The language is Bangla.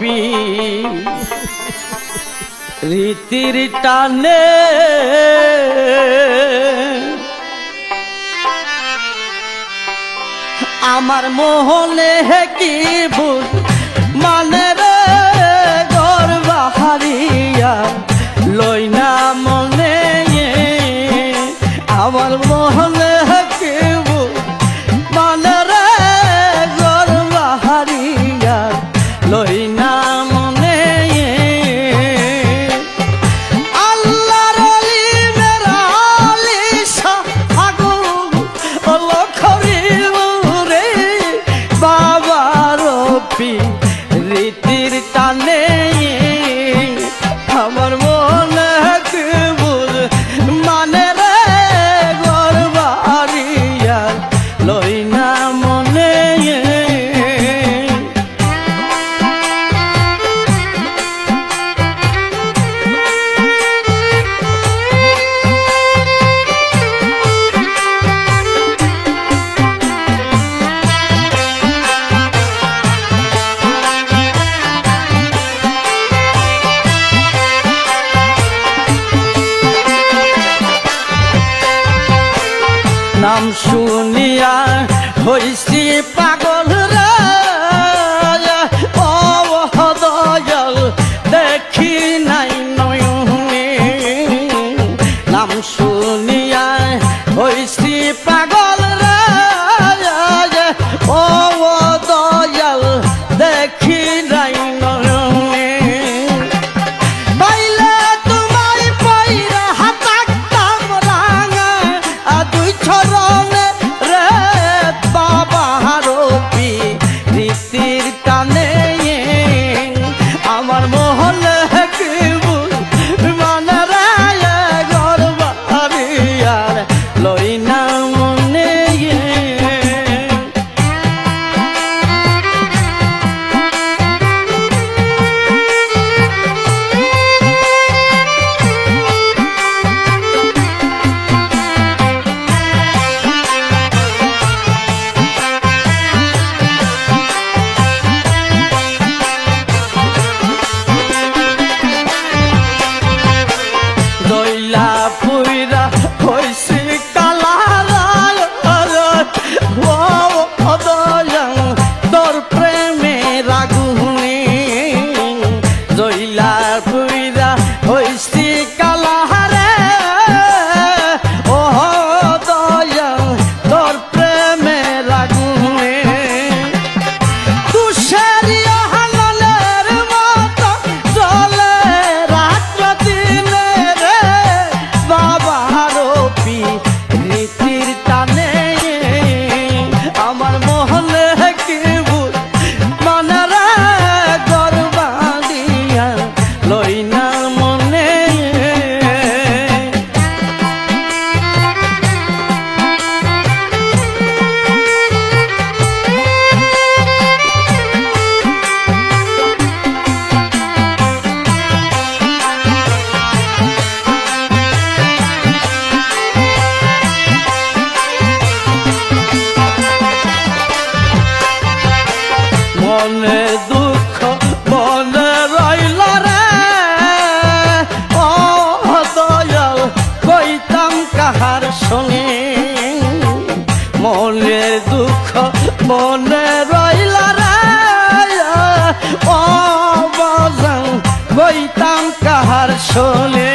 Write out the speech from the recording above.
পাপি রীতির টানে আমার মোহনে হে কি ভুল মানে শুনিয়া হইছি পাগল রে। অদয়াল দেখি নাই নয়নে। নাম শুনিয়া হইছি পাগল রে। অদয়াল দেখি নাই ছড়া মনে দুঃখ, মনে রইল রে। ও দয়াল, কইতাম কাহার শুনি মনে দুঃখ, মনে রইল রে। ও বজান কইতাম কাহার শুনি